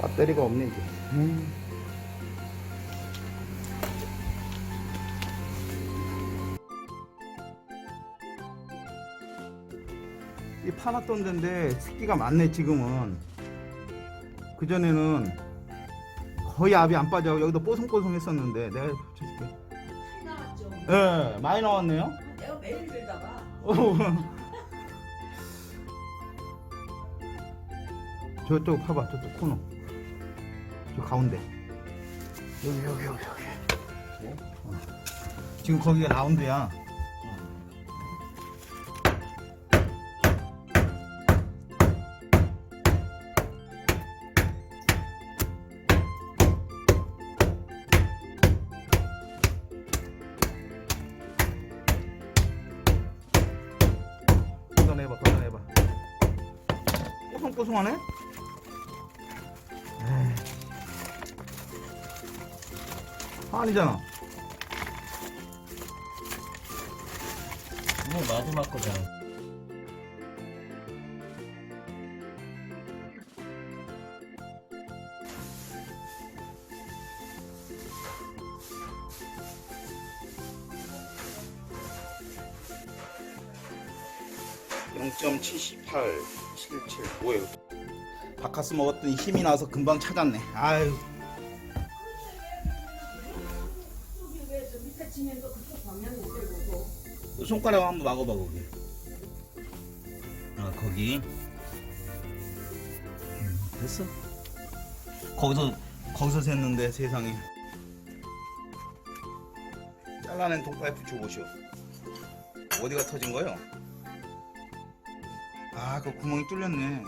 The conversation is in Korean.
배터리가 없네 이게. 음. 이 파놨던 데인데 습기가 많네 지금은. 그 전에는 거의 압이 안 빠져 여기도 뽀송뽀송 했었는데 내가 붙여줄게. 많이 나왔죠. 예, 많이 나왔네요. 내가 매일 들다가 저쪽 봐봐 저쪽 코너 저 가운데 여기 여기 여기 여기 어. 지금 거기가 라운드야 걷어내봐 걷어내봐 뽀송뽀송하네 아니잖아. 이거 마지막 거잖아. (0.7877) 뭐예요 바카스 먹었더니 힘이 나서 금방 찾았네. 아유 밑에 지면도 그쪽 방향이 되고. 손가락 한번 막아봐 거기. 아 거기. 음, 됐어. 거기서 거기서 샜는데 세상에. 잘라낸 독파이프 줘보시오 어디가 터진 거요? 아 그 구멍이 뚫렸네